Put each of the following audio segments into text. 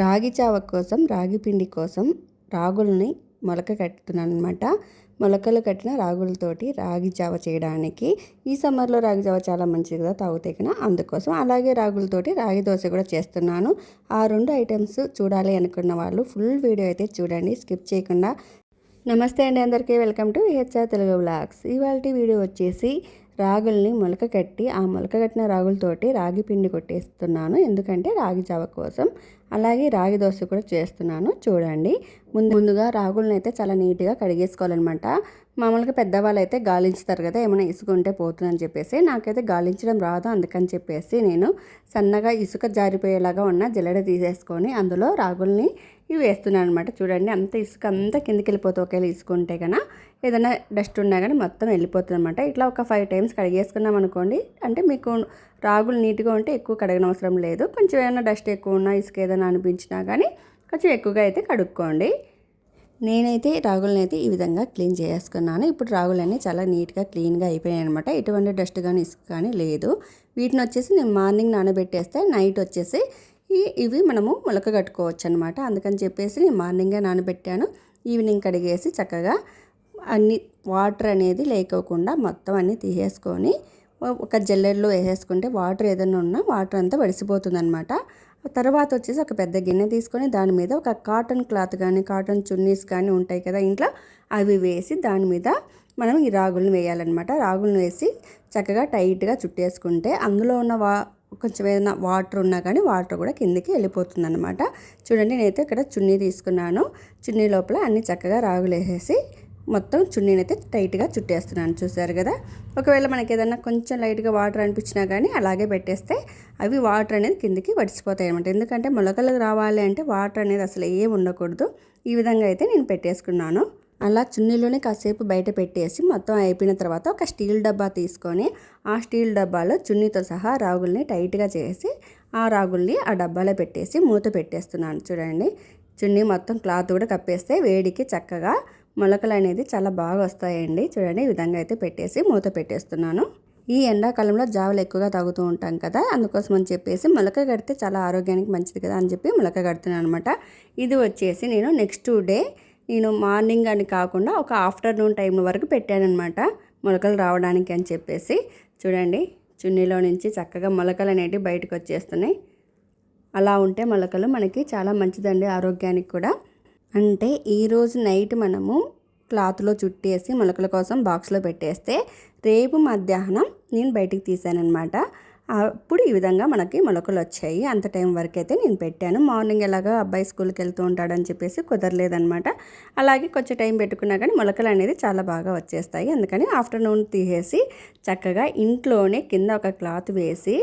రాగి చావ కోసం రాగి పిండి కోసం రాగుల్ని మొలక కట్టుతున్నాను అనమాట మొలకలు కట్టిన రాగులతోటి రాగి జావ చేయడానికి ఈ సమ్మర్లో రాగి జావ చాలా మంచిది కదా తాగుతే కన్నా అందుకోసం అలాగే రాగులతోటి రాగి దోశ కూడా చేస్తున్నాను. ఆ రెండు ఐటమ్స్ చూడాలి అనుకున్న వాళ్ళు ఫుల్ వీడియో అయితే చూడండి స్కిప్ చేయకుండా. నమస్తే అండి అందరికీ welcome to H R Telugu blogs ఇవాళ వీడియో వచ్చేసి రాగుల్ని మొలక కట్టి ఆ మొలక కట్టిన రాగులతోటి రాగి పిండి కొట్టేస్తున్నాను. ఎందుకంటే రాగి జావ కోసం అలాగే రాగి దోశ కూడా చేస్తున్నాను చూడండి. ముందు ముందుగా రాగులను అయితే చాలా నీట్గా కడిగేసుకోవాలన్నమాట. మామూలుగా పెద్దవాళ్ళు అయితే గాలించుతారు కదా ఏమైనా ఇసుక ఉంటే పోతుందని చెప్పేసి. నాకైతే గాలించడం రాదు అందుకని చెప్పేసి నేను సన్నగా ఇసుక జారిపోయేలాగా ఉన్న జల్లెడ తీసేసుకొని అందులో రాగుల్ని ఇవి వేస్తున్నాను అనమాట చూడండి అంత ఇసుక అంతా కిందకి వెళ్ళిపోతుంది ఒకవేళ ఇసుక ఉంటే కన్నా ఏదైనా డస్ట్ ఉన్నా కానీ మొత్తం వెళ్ళిపోతుంది అనమాట ఇట్లా ఒక ఫైవ్ టైమ్స్ కడిగేసుకున్నాం అనుకోండి అంటే మీకు రాగులు నీట్గా ఉంటే ఎక్కువ కడగనవసరం లేదు. కొంచెం ఏమైనా డస్ట్ ఎక్కువ ఉన్నా ఇసుక ఏదైనా అనిపించినా కానీ కొంచెం ఎక్కువగా అయితే కడుక్కోండి. నేనైతే రాగులని అయితే ఈ విధంగా క్లీన్ చేసుకున్నాను ఇప్పుడు రాగులన్నీ చాలా నీట్గా క్లీన్గా అయిపోయాయి అనమాట ఎటువంటి డస్ట్ కానీ ఇసుక కానీ లేదు. వీటిని వచ్చేసి నేను మార్నింగ్ నానబెట్టేస్తే నైట్ వచ్చేసి ఇవి మనము మొలక కట్టుకోవచ్చు అనమాట అందుకని చెప్పేసి నేను మార్నింగే నానబెట్టాను. ఈవినింగ్ కడిగేసి చక్కగా అన్ని వాటర్ అనేది లేకోకుండా మొత్తం అన్నీ తీసేసుకొని ఒక జల్లెడలో వేసేసుకుంటే వాటర్ ఏదైనా ఉన్నా వాటర్ అంతా వడిసిపోతుంది అనమాట తర్వాత వచ్చేసి ఒక పెద్ద గిన్నె తీసుకొని దాని మీద ఒక కాటన్ క్లాత్ కానీ కాటన్ చున్నీస్ కానీ ఉంటాయి కదా ఇంట్లో అవి వేసి దాని మీద మనం ఈ రాగులను వేయాలన్నమాట. రాగులను వేసి చక్కగా టైట్గా చుట్టేసుకుంటే అందులో ఉన్న వా కొంచెం ఏదైనా వాటర్ ఉన్నా కానీ వాటర్ కూడా కిందికి వెళ్ళిపోతుంది అనమాట చూడండి నేనైతే ఇక్కడ చున్నీ తీసుకున్నాను. చున్నీ లోపల అన్ని చక్కగా రాగులేసేసి మొత్తం చున్నీని అయితే టైట్గా చుట్టేస్తున్నాను. చూసారు కదా? ఒకవేళ మనకి ఏదన్నా కొంచెం లైట్గా వాటర్ అనిపించినా కానీ అలాగే పెట్టేస్తే అవి వాటర్ అనేది కిందికి వడిసిపోతాయి అనమాట ఎందుకంటే మొలకలు రావాలి అంటే వాటర్ అనేది అసలు ఏం ఉండకూడదు. ఈ విధంగా అయితే నేను పెట్టేసుకున్నాను. అలా చున్నీలోనే కాసేపు బయట పెట్టేసి మొత్తం అయిపోయిన తర్వాత ఒక స్టీల్ డబ్బా తీసుకొని ఆ స్టీల్ డబ్బాలో చున్నీతో సహా రాగుల్ని టైట్గా చేసి ఆ రాగుల్ని ఆ డబ్బాలో పెట్టేసి మూత పెట్టేస్తున్నాను. చూడండి చున్నీ మొత్తం క్లాత్ కూడా కప్పేస్తే వేడికి చక్కగా మొలకలు అనేది చాలా బాగా వస్తాయండి. చూడండి ఈ విధంగా అయితే పెట్టేసి మూత పెట్టేస్తున్నాను. ఈ ఎండాకాలంలో జావలు ఎక్కువగా తాగుతూ ఉంటాం కదా అందుకోసం అని చెప్పేసి మొలక కడితే చాలా ఆరోగ్యానికి మంచిది కదా అని చెప్పి మొలక కడుతున్నాను అనమాట ఇది వచ్చేసి నేను నెక్స్ట్ డే నేను మార్నింగ్ అని కాకుండా ఒక ఆఫ్టర్నూన్ టైం వరకు పెట్టానమాట మొలకలు రావడానికి అని చెప్పేసి. చూడండి చున్నీలో నుంచి చక్కగా మొలకలు అనేటివి బయటకు వచ్చేస్తున్నాయి. అలా ఉంటే మొలకలు మనకి చాలా మంచిదండి ఆరోగ్యానికి కూడా. అంటే ఈరోజు నైట్ మనము క్లాత్లో చుట్టేసి మొలకల కోసం బాక్స్లో పెట్టేస్తే రేపు మధ్యాహ్నం నేను బయటికి తీసానమాట అప్పుడు ఈ విధంగా మనకి మొలకలు వచ్చాయి అంత టైం వరకు అయితే నేను పెట్టాను. మార్నింగ్ ఎలాగో అబ్బాయి స్కూల్కి వెళ్తూ ఉంటాడని చెప్పేసి కుదరలేదనమాట అలాగే కొంచెం టైం పెట్టుకున్నా కానీ మొలకలు అనేది చాలా బాగా వచ్చేస్తాయి. అందుకని ఆఫ్టర్నూన్ తీసేసి చక్కగా ఇంట్లోనే కింద ఒక క్లాత్ వేసి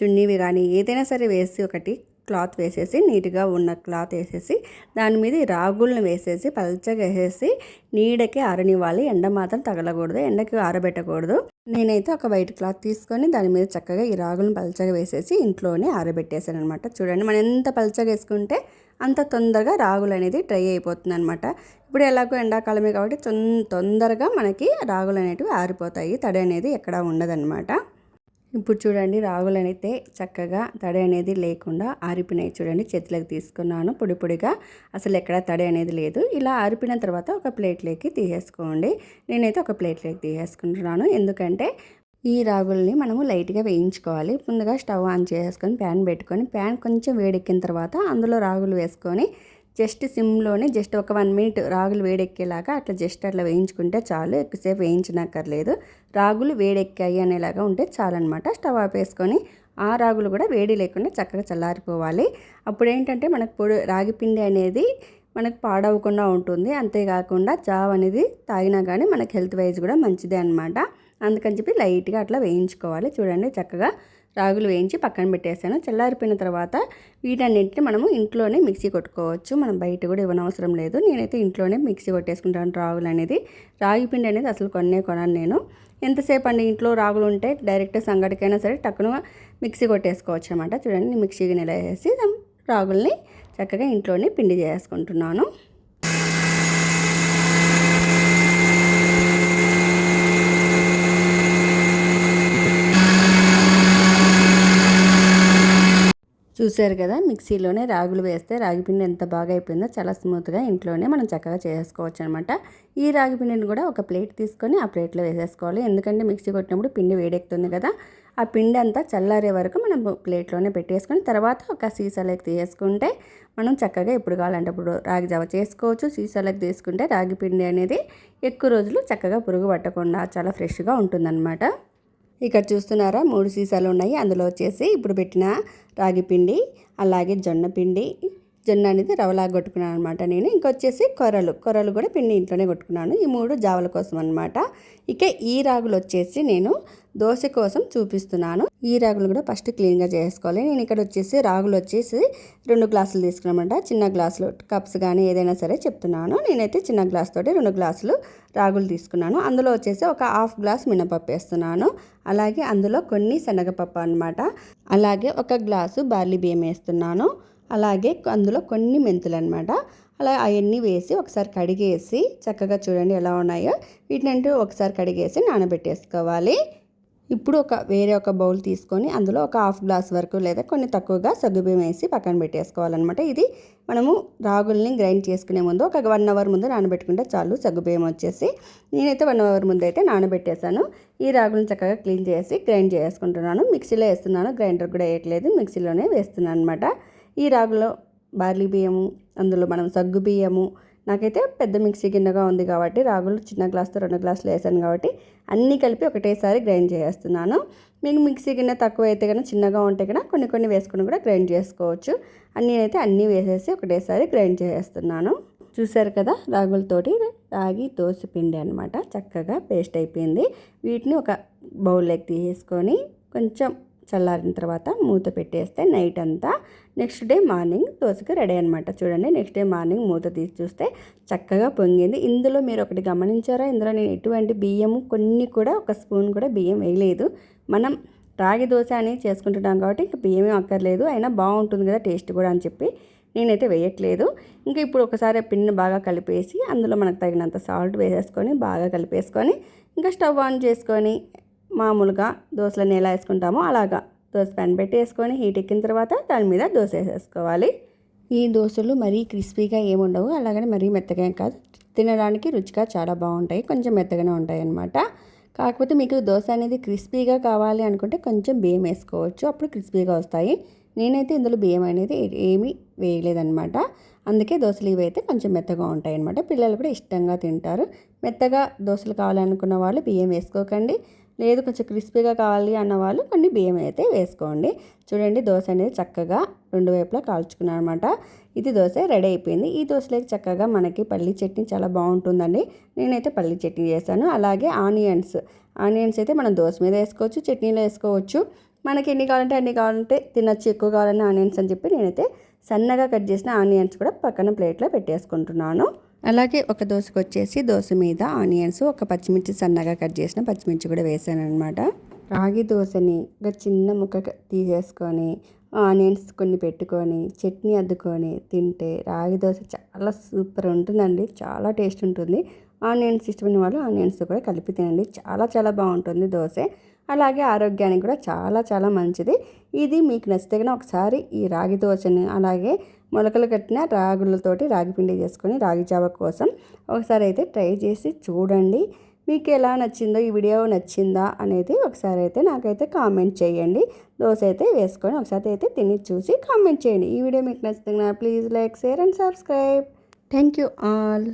చున్నీవి కానీ ఏదైనా సరే వేసి ఒకటి క్లాత్ వేసేసి నీట్గా ఉన్న క్లాత్ వేసేసి దాని మీద రాగులను వేసేసి పల్చగా వేసేసి నీడకి ఆరనివ్వాలి. ఎండ మాత్రం తగలకూడదు. ఎండకి ఆరబెట్టకూడదు. నేనైతే ఒక వైట్ క్లాత్ తీసుకొని దాని మీద చక్కగా ఈ రాగులను పలచగా వేసేసి ఇంట్లోనే ఆరబెట్టేసాను అనమాట చూడండి మనం ఎంత పలచగా వేసుకుంటే అంత తొందరగా రాగులు అనేది డ్రై అయిపోతుంది అనమాట ఇప్పుడు ఎలాగో ఎండాకాలమే కాబట్టి తొందరగా మనకి రాగులు అనేటివి ఆరిపోతాయి తడి అనేది ఎక్కడా ఉండదన్నమాట. ఇప్పుడు చూడండి రాగులనైతే చక్కగా తడి అనేది లేకుండా ఆరిపినాయి చూడండి చేతులకు తీసుకున్నాను పొడి పొడిగా. అసలు ఎక్కడ తడి అనేది లేదు. ఇలా ఆరిపిన తర్వాత ఒక ప్లేట్లోకి తీసేసుకోండి. నేనైతే ఒక ప్లేట్లోకి తీసేసుకుంటున్నాను. ఎందుకంటే ఈ రాగుల్ని మనము లైట్గా వేయించుకోవాలి. ముందుగా స్టవ్ ఆన్ చేసుకొని ప్యాన్ పెట్టుకొని ప్యాన్ కొంచెం వేడెక్కిన తర్వాత అందులో రాగులు వేసుకొని జస్ట్ సిమ్లోనే జస్ట్ ఒక వన్ మినిట్ రాగులు వేడెక్కేలాగా అట్లా జస్ట్ అట్లా వేయించుకుంటే చాలు. ఎక్కువసేపు వేయించనక్కర్లేదు. రాగులు వేడెక్కాయి అనేలాగా ఉంటే చాలన్నమాట. స్టవ్ ఆపేసుకొని ఆ రాగులు కూడా వేడి లేకుండా చక్కగా చల్లారిపోవాలి. అప్పుడు ఏంటంటే మనకు పొడి రాగి పిండి అనేది మనకు పాడవకుండా ఉంటుంది. అంతేకాకుండా జావ్ అనేది తాగినా కానీ మనకు హెల్త్ వైజ్ కూడా మంచిదే అనమాట అందుకని చెప్పి లైట్గా అట్లా వేయించుకోవాలి. చూడండి చక్కగా రాగులు వేయించి పక్కన పెట్టేసాను చల్లారిపోయిన తర్వాత వీటన్నింటిని మనము ఇంట్లోనే మిక్సీ కొట్టుకోవచ్చు. మనం బయట కూడా ఇవ్వనవసరం లేదు. నేనైతే ఇంట్లోనే మిక్సీ కొట్టేసుకుంటాను రాగులు అనేది. రాగి పిండి అనేది అసలు కొన్నే కొనాను నేను. ఎంతసేపు అండి ఇంట్లో రాగులు ఉంటే డైరెక్ట్ సంగటికైనా సరే టక్కున మిక్సీ కొట్టేసుకోవచ్చు అనమాట చూడండి మిక్సీకి నిలవేసి రాగుల్ని చక్కగా ఇంట్లోనే పిండి చేసుకుంటున్నాను. చూశారు కదా మిక్సీలోనే రాగులు వేస్తే రాగి పిండి ఎంత బాగా అయిపోయిందో చాలా స్మూత్గా ఇంట్లోనే మనం చక్కగా చేసుకోవచ్చు అనమాట ఈ రాగి పిండిని కూడా ఒక ప్లేట్ తీసుకొని ఆ ప్లేట్లో వేసేసుకోవాలి. ఎందుకంటే మిక్సీ కొట్టినప్పుడు పిండి వేడెక్కుతుంది కదా ఆ పిండి అంతా చల్లారే వరకు మనం ప్లేట్లోనే పెట్టేసుకొని తర్వాత ఒక సీసాలోకి తీసేసుకుంటే మనం చక్కగా ఎప్పుడు కావాలంటే అప్పుడు రాగి జావ చేసుకోవచ్చు. సీసాలోకి తీసుకుంటే రాగి పిండి అనేది ఎక్కువ రోజులు చక్కగా పురుగు పట్టకుండా చాలా ఫ్రెష్గా ఉంటుందన్నమాట ఇక్కడ చూస్తున్నారా? మూడు సీసాలు ఉన్నాయి. అందులో వచ్చేసి ఇప్పుడు పెట్టిన రాగి పిండి అలాగే జొన్న పిండి జొన్న అనేది రవలాగా కొట్టుకున్నాను అనమాట నేను. ఇంకొచ్చేసి కొరలు కొరలు కూడా పిండి ఇంట్లోనే కొట్టుకున్నాను. ఈ మూడు జావల కోసం అనమాట ఇక ఈ రాగులు వచ్చేసి నేను దోశ కోసం చూపిస్తున్నాను. ఈ రాగులు కూడా ఫస్ట్ క్లీన్గా చేసుకోవాలి. నేను ఇక్కడ వచ్చేసి రాగులు వచ్చేసి రెండు గ్లాసులు తీసుకున్నామంట చిన్న గ్లాసులు కప్స్ కానీ ఏదైనా సరే చెప్తున్నాను. నేనైతే చిన్న గ్లాస్ తోటి రెండు గ్లాసులు రాగులు తీసుకున్నాను. అందులో వచ్చేసి ఒక హాఫ్ గ్లాస్ మినపప్పు వేస్తున్నాను. అలాగే అందులో కొన్ని శనగపప్పు అనమాట అలాగే ఒక గ్లాసు బార్లీ బియ్యం వేస్తున్నాను. అలాగే అందులో కొన్ని మెంతులు అనమాట అలా అవన్నీ వేసి ఒకసారి కడిగేసి చక్కగా చూడండి ఎలా ఉన్నాయో. వీటినంటూ ఒకసారి కడిగేసి నానబెట్టేసుకోవాలి. ఇప్పుడు ఒక వేరే ఒక బౌల్ తీసుకొని అందులో ఒక హాఫ్ గ్లాస్ వరకు లేదా కొన్ని తక్కువగా సగ్గుబియ్యం వేసి పక్కన పెట్టేసుకోవాలన్నమాట. ఇది మనము రాగుల్ని గ్రైండ్ చేసుకునే ముందు ఒక వన్ అవర్ ముందు నానబెట్టుకుంటే చాలు సగ్గుబియ్యం వచ్చేసి. నేనైతే వన్ అవర్ ముందు అయితే నానబెట్టేశాను. ఈ రాగులను చక్కగా క్లీన్ చేసి గ్రైండ్ చేసుకుంటున్నాను. మిక్సీలో వేస్తున్నాను. గ్రైండర్ కూడా వేయట్లేదు. మిక్సీలోనే వేస్తున్నాను అనమాట ఈ రాగులో బార్లీ బియ్యము అందులో మనం సగ్గు బియ్యము నాకైతే పెద్ద మిక్సీ గిన్నెగా ఉంది కాబట్టి రాగులు చిన్న గ్లాస్తో రెండు గ్లాసులు వేసాను కాబట్టి అన్నీ కలిపి ఒకటేసారి గ్రైండ్ చేస్తున్నాను. మీకు మిక్సీ గిన్నె తక్కువ అయితే కనుక చిన్నగా ఉంటే కనుక కొన్ని కొన్ని వేసుకుని కూడా గ్రైండ్ చేసుకోవచ్చు. అన్నీ అయితే అన్నీ వేసేసి ఒకటేసారి గ్రైండ్ చేస్తున్నాను. చూసారు కదా రాగులతోటి రాగి దోశ పిండి అనమాట చక్కగా పేస్ట్ అయిపోయింది. వీటిని ఒక బౌల్లోకి తీసేసుకొని కొంచెం చల్లారిన తర్వాత మూత పెట్టేస్తే నైట్ అంతా. నెక్స్ట్ డే మార్నింగ్ దోశకి రెడీ అనమాట చూడండి నెక్స్ట్ డే మార్నింగ్ మూత తీసి చూస్తే చక్కగా పొంగింది. ఇందులో మీరు ఒకటి గమనించారా? ఇందులో నేను ఎటువంటి బియ్యము కొన్ని కూడా ఒక స్పూన్ కూడా బియ్యం వేయలేదు. మనం రాగి దోశ అని చేసుకుంటున్నాం కాబట్టి ఇంకా బియ్యమే అక్కర్లేదు. అయినా బాగుంటుంది కదా టేస్ట్ కూడా అని చెప్పి నేనైతే వేయట్లేదు. ఇంకా ఇప్పుడు ఒకసారి పిండిని బాగా కలిపేసి అందులో మనకు తగినంత సాల్ట్ వేసేసుకొని బాగా కలిపేసుకొని ఇంకా స్టవ్ ఆన్ చేసుకొని మామూలుగా దోశలను ఎలా వేసుకుంటామో అలాగా. దోశ ప్యాన్ పెట్టేసుకొని హీట్ ఎక్కిన తర్వాత దాని మీద దోశ వేసేసుకోవాలి. ఈ దోశలు మరీ క్రిస్పీగా ఏముండవు అలాగని మరీ మెత్తగా కాదు. తినడానికి రుచిగా చాలా బాగుంటాయి కొంచెం మెత్తగానే ఉంటాయి అన్నమాట. కాకపోతే మీకు దోశ అనేది క్రిస్పీగా కావాలి అనుకుంటే కొంచెం బియ్యం వేసుకోవచ్చు అప్పుడు క్రిస్పీగా వస్తాయి. నేనైతే ఇందులో బియ్యం అనేది ఏమీ వేయలేదన్నమాట. అందుకే దోశలు ఇవి అయితే కొంచెం మెత్తగా ఉంటాయి అన్నమాట. పిల్లలు కూడా ఇష్టంగా తింటారు. మెత్తగా దోశలు కావాలనుకున్న వాళ్ళు బియ్యం వేసుకోకండి. లేదు కొంచెం క్రిస్పీగా కావాలి అన్న వాళ్ళు కొన్ని బియ్యం అయితే వేసుకోండి. చూడండి దోశ అనేది చక్కగా రెండు వైపులా కాల్చుకున్నాను అనమాట ఇది దోశ రెడీ అయిపోయింది. ఈ దోశలోకి చక్కగా మనకి పల్లి చట్నీ చాలా బాగుంటుందండి. నేనైతే పల్లి చట్నీ చేశాను. అలాగే ఆనియన్స్. ఆనియన్స్ అయితే మనం దోశ మీద వేసుకోవచ్చు చట్నీలో వేసుకోవచ్చు. మనకి ఎన్ని కావాలంటే అన్ని కావాలంటే తినచ్చు ఎక్కువ కావాలని ఆనియన్స్ అని చెప్పి నేనైతే సన్నగా కట్ చేసిన ఆనియన్స్ కూడా పక్కన ప్లేట్లో పెట్టేసుకుంటున్నాను. అలాగే ఒక దోశకు వచ్చేసి దోశ మీద ఆనియన్స్ ఒక పచ్చిమిర్చి సన్నగా కట్ చేసిన పచ్చిమిర్చి కూడా వేసాను అనమాట రాగి దోశని ఒక చిన్న ముక్క తీసేసుకొని ఆనియన్స్ కొన్ని పెట్టుకొని చట్నీ అద్దుకొని తింటే రాగి దోశ చాలా సూపర్ ఉంటుందండి. చాలా టేస్ట్ ఉంటుంది. ఆనియన్స్ ఇష్టమైన వాళ్ళు ఆనియన్స్ కూడా కలిపి తినండి. చాలా చాలా బాగుంటుంది దోశ. అలాగే ఆరోగ్యానికి కూడా చాలా చాలా మంచిది. ఇది మీకు నచ్చితే కనుక ఒకసారి ఈ రాగి దోశని అలాగే మొలకలు కట్టిన రాగులతోటి రాగి పిండి చేసుకొని రాగి జావ కోసం ఒకసారి అయితే ట్రై చేసి చూడండి. మీకు ఎలా నచ్చిందో ఈ వీడియో నచ్చిందా అనేది ఒకసారి అయితే నాకైతే కామెంట్ చేయండి. దోశ అయితే వేసుకొని ఒకసారి అయితే తిని చూసి కామెంట్ చేయండి. ఈ వీడియో మీకు నచ్చితే please like share and subscribe. Thank you all.